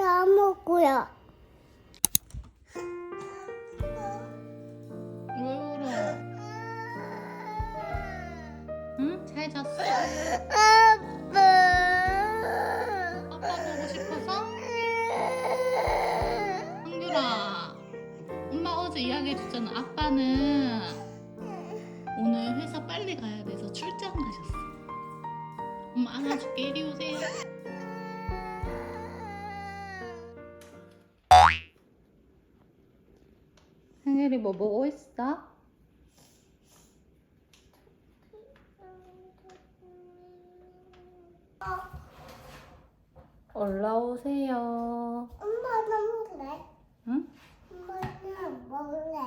다 먹고요. 왜 울어? 응? 잘 잤어? 아빠. 아빠 보고 싶어서? 한규라 엄마 어제 이야기해줬잖아 아빠는 오늘 회사 빨리 가야 돼서 출장 가셨어 엄마 안아줄게 이리 오세요 한결이 뭐 보고 있어? 올라오세요 엄마는 먹을래? 응? 엄마는 먹을래?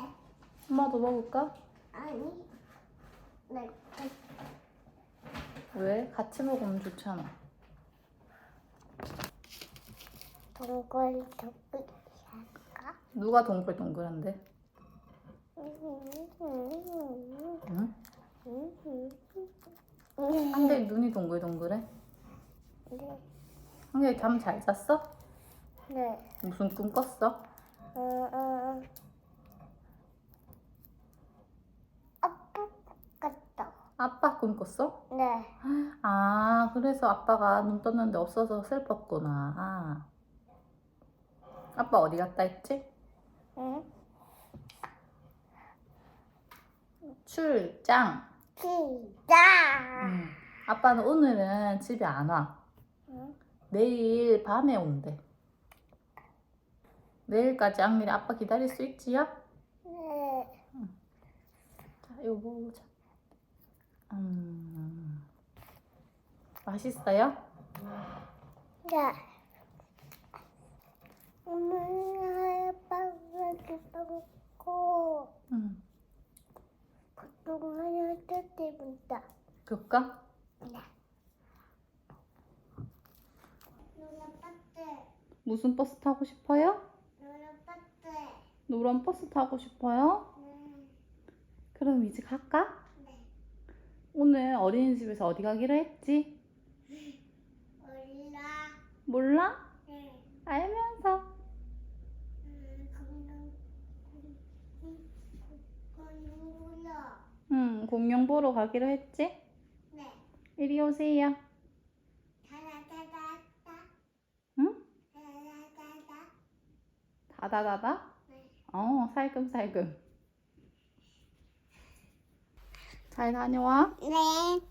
엄마도 먹을까? 아니. 네. 왜? 같이 먹으면 좋잖아 동글 동글 할까? 누가 동글동글한데? 응? 한결이 눈이 동글동글해? 한결이 잠잘 잤어? 네. 무슨 꿈 꿨어? 어, 어, 어. 아빠 같다. 아빠 꿈 꿨어? 네. 아 그래서 아빠가 눈 떴는데 없어서 슬펐구나 아. 아빠 어디 갔다 했지? 응? 출장 시작. 응. 아빠는 오늘은 집에 안 와. 응? 내일 밤에 온대. 내일까지 앙밀이 아빠 기다릴 수 있지요? 네. 자, 이거 먹어보자. 음, 맛있어요? 네. 오늘 아빠가 먹고 응. 그 동안 어떻게 본다. 그럴까? 네. 누나 빠뜨. 무슨 버스 타고 싶어요? 누나 빠뜨. 노란 버스 타고 싶어요? 네. 그럼 이제 갈까? 네. 오늘 어린이집에서 어디 가기로 했지? 몰라. 몰라? 네. 알면서. 음, 공룡. 공룡구나. 응, 공룡 보러 가기로 했지? 네. 이리 오세요. 다다다다다. 응? 다다다다. 다다다다? 네. 어, 살금살금. 잘 다녀와. 네.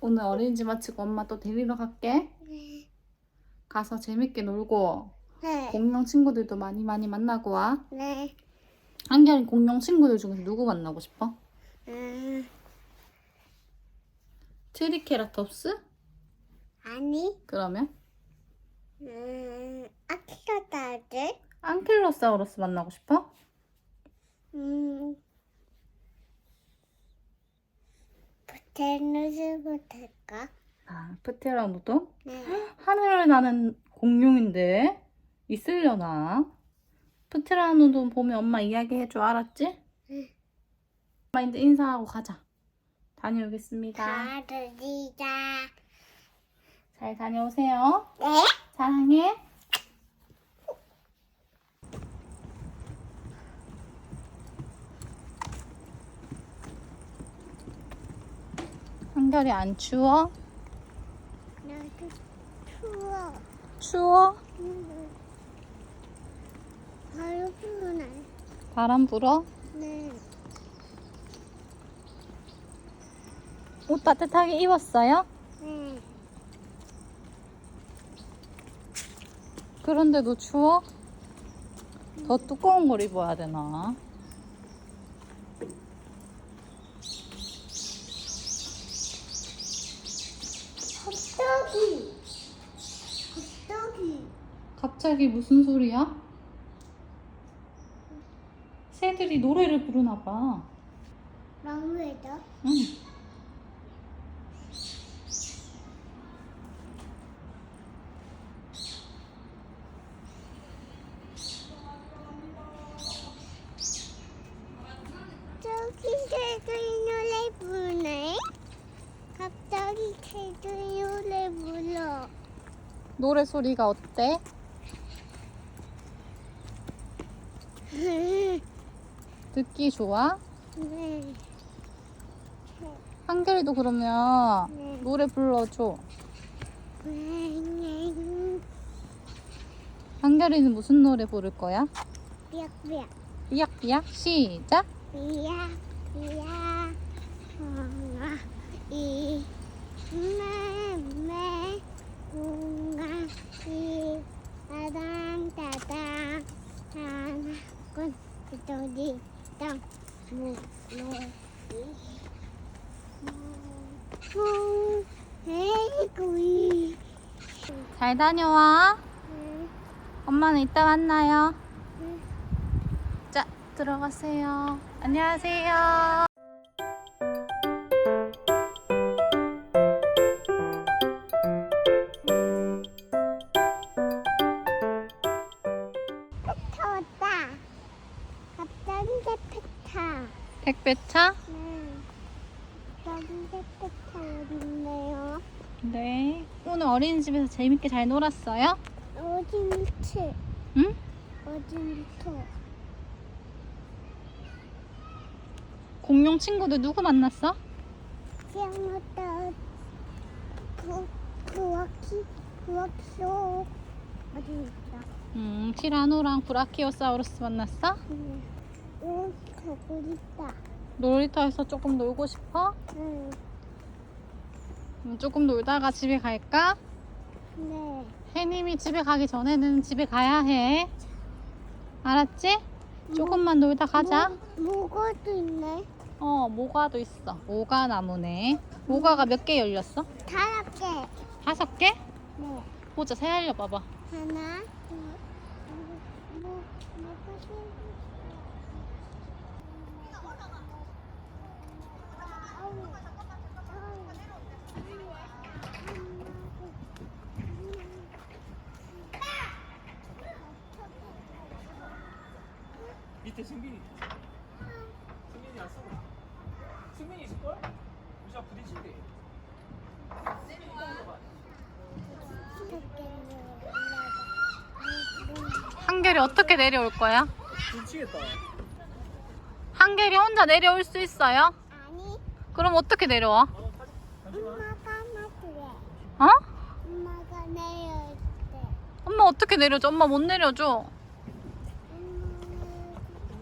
오늘 어린이집 마치고 엄마 또 데리러 갈게. 네. 가서 재밌게 놀고 네. 공룡 친구들도 많이 많이 만나고 와. 네. 한결이 공룡 친구들 중에서 누구 만나고 싶어? 음, 트리케라톱스? 아니. 그러면 음, 아키라다들. 안킬로사우루스 만나고 싶어? 음. 부테누스 부텔까? 아, 프테라노도? 네. 하늘을 나는 공룡인데 있으려나? 프테라노도 보면 엄마 이야기해줘 알았지? 응. 엄마 이제 인사하고 가자. 다녀오겠습니다. 잘 다녀오세요. 네. 사랑해. 한결이 안 추워? 나도 추워. 추워? 음. 바로 불어네. 바람 불어? 네. 옷 따뜻하게 입었어요? 네. 그런데도 추워? 더 두꺼운 걸 입어야 되나? 헛떡이. 갑자기 무슨 소리야? 새들이 노래를 부르나 봐. 랑웨다. 응. 저기 새들이 노래 부르네. 갑자기 새들이 노래 불러. 노래 소리가 어때? 네. 듣기 좋아? 네. 한결이도 그러면 네. 노래 불러줘. 네. 한결이는 무슨 노래 부를 거야? 삐약삐약. 삐약삐약 시작. 삐약 삐약. 홍아 이 매매 홍아 이 따당 따당 하나꾼 도리 땅 무노 이 에이구이 잘 다녀와. 엄마는 이따 만나요. 자, 들어가세요. 안녕하세요. 택배차? 네. 갑자기 대패타 어딨네요. 네. 오늘 어린이집에서 재밌게 잘 놀았어요? 어딘지. 응? 어딘부터. 공룡 친구들 누구 만났어? 시험했다. 그, 그와키, 그와키오. 어디 있다. 음, 티라노랑 브라키오사우루스 만났어? 네. 오, 가고 있다. 놀이터에서 조금 놀고 싶어? 응. 음, 조금 놀다가 집에 갈까? 네. 혜님이 집에 가기 전에는 집에 가야 해. 알았지? 조금만 놀다 가자. 뭐, 뭐가도 있네. 어, 모가도 있어. 모가 나무네. 모가가 몇 개 열렸어? 다섯 개. 다섯 개? 네. 보자, 세 열려봐봐. 하나, 둘, 뭐, 뭐가 밑에 승민이 승민이 안 쓰고 승민이 있을걸? 우리가 부딪힌대 한결이 어떻게 내려올 거야? 부딪히겠다 한결이 혼자 내려올 수 있어요? 아니, 그럼 어떻게 내려와? 엄마가 맞래. 어? 엄마가 내릴 때. 엄마 어떻게 내려줘? 엄마 못 내려줘.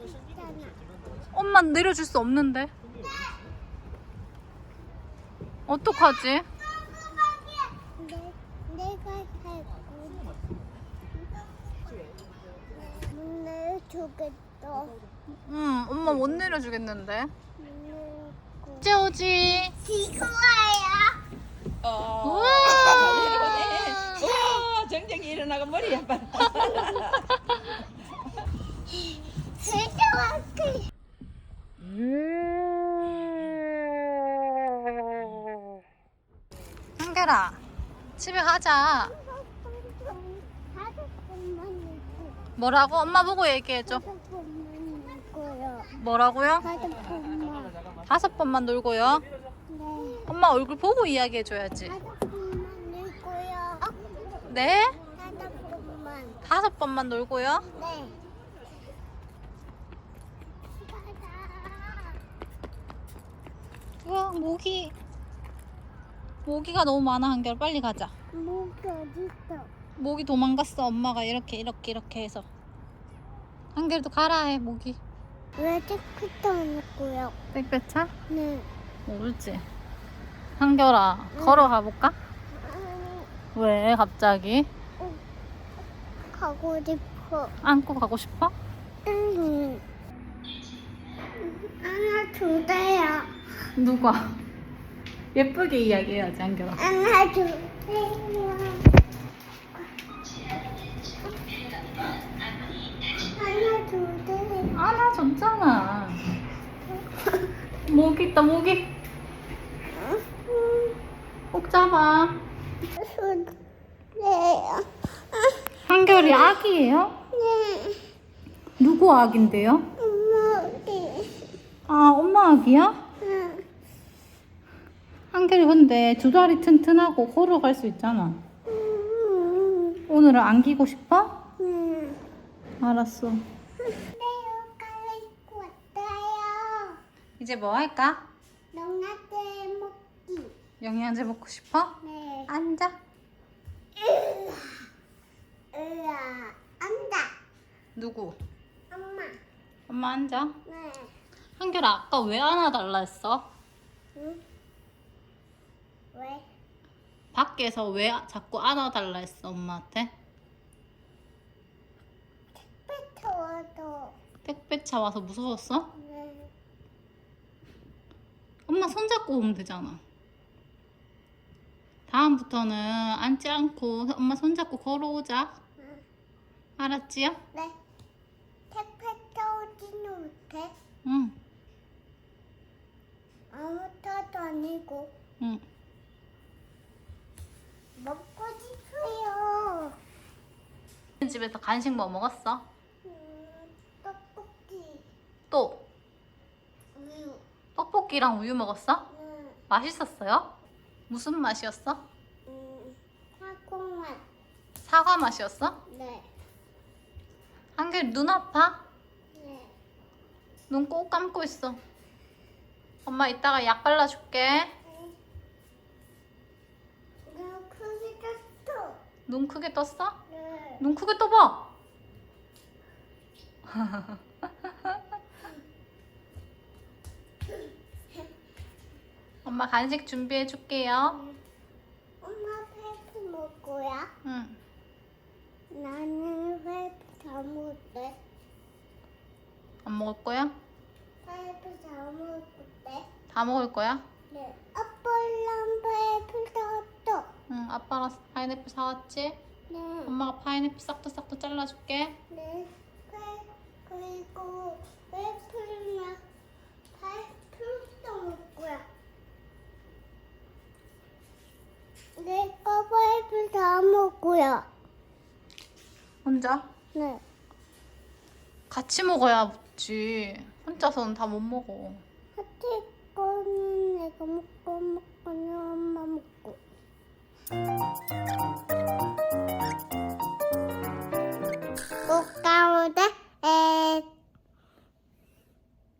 있잖아. 엄마 내려줄 수 없는데. 어떡하지? 내려주겠어. 응, 엄마 못 내려주겠는데. 찌오지. 지구와야. 어, 우와. 잘 내려오네. 오, 정정이 일어나고 머리 한 번. 지구와야. 한결아, 집에 가자. 다섯 번만 있고. 뭐라고? 엄마 보고 얘기해줘. 번만 있고요. 뭐라고요? 번만. 다섯 번만 놀고요. 네. 엄마 얼굴 보고 이야기해줘야지. 번만 있고요. 네? 번만. 다섯 번만 놀고요. 네. 우와, 모기. 모기가 너무 많아, 한결. 빨리 가자. 목이 어딨어? 모기 도망갔어. 엄마가 이렇게, 이렇게, 이렇게 해서. 한결도 가라 해, 모기. 왜 테크도 안 했고요? 택배차? 네. 모르지. 한결아, 걸어가 볼까? 아니, 왜, 갑자기? 가고 싶어. 안고 가고 싶어? 응. 하나 두 대야. 누가? 예쁘게 이야기해야지, 한결아. 하나 두 대야. 대. 안아줬잖아. 모기 있다, 모기. 꼭 잡아. 두 대야. 한결이 아기예요? 네. 누구 아기인데요? 엄마 어디? 아, 엄마 아기야? 응. 한결이 근데 두 다리 튼튼하고 걸어갈 수 있잖아. 음. 오늘은 안기고 싶어? 응. 알았어. 내가 갈고 왔어요. 이제 뭐 할까? 농나대 먹기. 영양제 먹고 싶어? 네. 앉아. 으아, 안다. 누구? 엄마. 엄마 앉아. 네. 한결아 아까 왜 안아달라 했어? 응? 왜? 밖에서 왜 자꾸 안아달라 했어 엄마한테? 뱉어도. 택배차 와서 무서웠어? 네. 엄마 손잡고 오면 되잖아. 다음부터는 앉지 않고 엄마 손잡고 걸어오자. 응. 알았지요? 네. 택배 타오지는 못해. 응. 아무것도 아니고. 응. 먹고 싶어요. 집에서 간식 뭐 먹었어? 또 우유. 떡볶이랑 우유 먹었어? 응. 맛있었어요? 무슨 맛이었어? 음, 사공맛. 사과 맛이었어? 네. 한결 눈 아파? 네. 눈 꼭 감고 있어. 엄마 이따가 약 발라줄게. 나 크게 떴어. 눈 크게 떴어? 네. 눈 크게 떠봐. 엄마 간식 준비해 줄게요. 엄마 페이프 먹을 거야? 응. 나는 페이프 다 먹을래. 안 먹을 거야? 페이프 다 먹을래. 다 먹을 거야? 네. 아빠랑 페이프 다 떴어. 응. 아빠가 파인애플 사왔지? 네. 엄마가 파인애플 싹도 싹도 잘라줄게. 네. 페 그리고 페이프랑 페이프도 먹을 거야. 내가 페이프 다 거야. 혼자? 네. 같이 먹어야 지 혼자서는 다 못 먹어. 하트 거는 내가 먹고 먹고는 엄마 먹고. 꽃가루대 에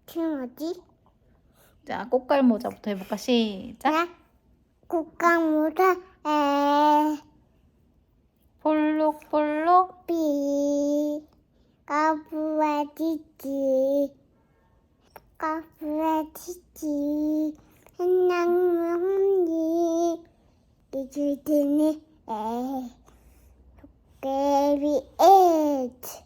지금 어디? 자, 꽃갈 모자부터 해볼까? 시작. 네. 꽃가루대 에 볼록볼록 비 까부라지지. 까부라지지. 한낭문이 이주드니 에. 도깨비 에이치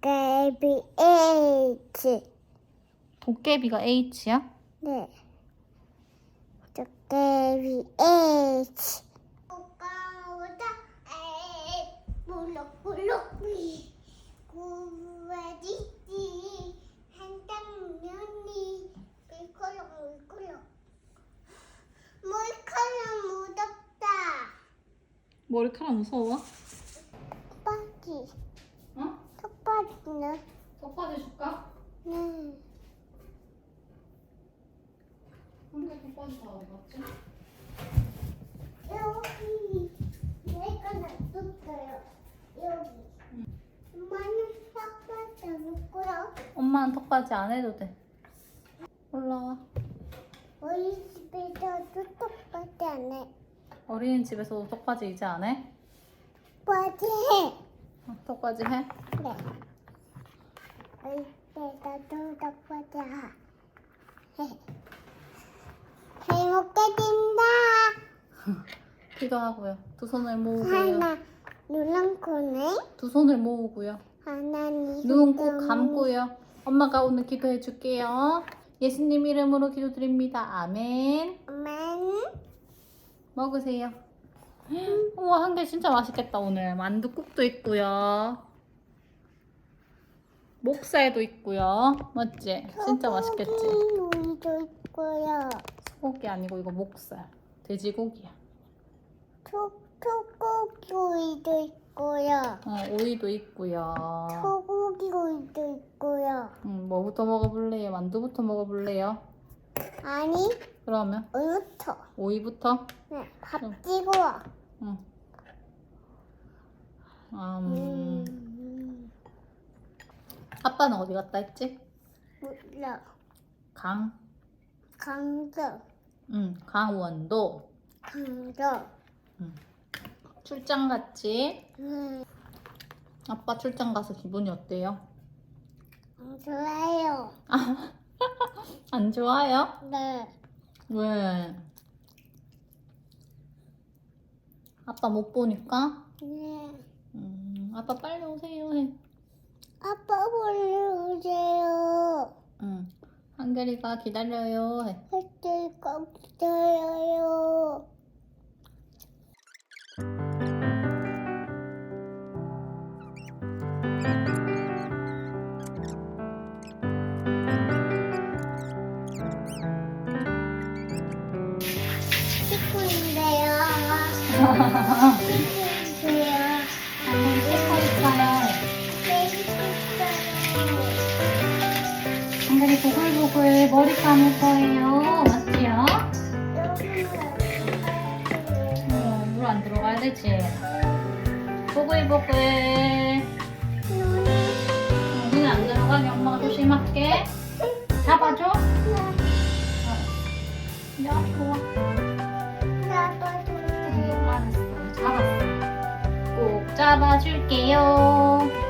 도깨비 에이치 도깨비가 H야? 네. 도깨비 에이치 꽃가루다 에이 볼록볼록 구워지지 한장면이 물컬럭 물컬럭 물컬럭 묻었다 머리카락 무서워? 턱받이 어? 턱받이는 덮어줘 줄까? 네 근데 덮어줘 다 어디 갔지? 여기 내가 놔뒀어요 여기 엄마는 턱받이 먹고요 턱받이 안 해도 돼. 올라와. 우리 집에서도 턱받이 안해 어린이집에서도 턱받이 이제 안 해? 턱받이 해 어, 턱받이 해? 네. 이때도 덕분에 잘 먹게 된다. 기도하고요. 두 손을 모으고요. 하나 누랑 코네 두 손을 모으고요. 하나 눈꼭 감고요. 엄마가 오늘 기도해 줄게요. 예수님 이름으로 기도드립니다. 아멘. 엄마는 먹으세요. 우와 한 개 진짜 맛있겠다 오늘. 만두국도 있고요. 목살도 있고요. 맞지? 진짜 맛있겠지? 우리도 있고요. 소고기 아니고 이거 목살. 돼지고기야. 소고기 우리도 있고요. 어, 오이도 있고요. 소고기 우리도 있고요. 음, 뭐부터 먹어볼래요? 만두부터 먹어볼래요? 아니 그러면 우유터. 오이부터? 네, 밥 응. 찍어. 응. 음, 음, 아빠는 어디 갔다 했지? 몰라. 강, 강도, 응, 강원도 강도. 출장 갔지? 음, 아빠 출장 가서 기분이 어때요? 좋아요. 안 좋아요? 네. 왜? 아빠 못 보니까? 네. 음, 아빠 빨리 오세요 해. 아빠 보러 오세요. 응. 한결이가 기다려요 해. 없어요. 찍고 한결이 보글보글 머리 감을 거예요. 맞지요? 어, 물안 들어가야 되지. 보글보글. 어, 눈에 안 들어가게 엄마가 조심할게. 잡아줘. 야, 좋아. 알았어. 잡았어. 꼭 잡아줄게요.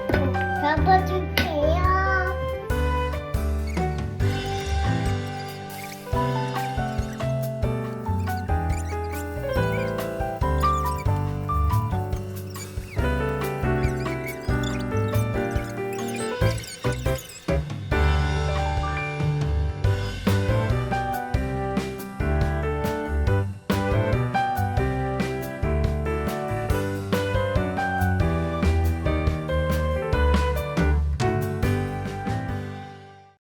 잡아줄게.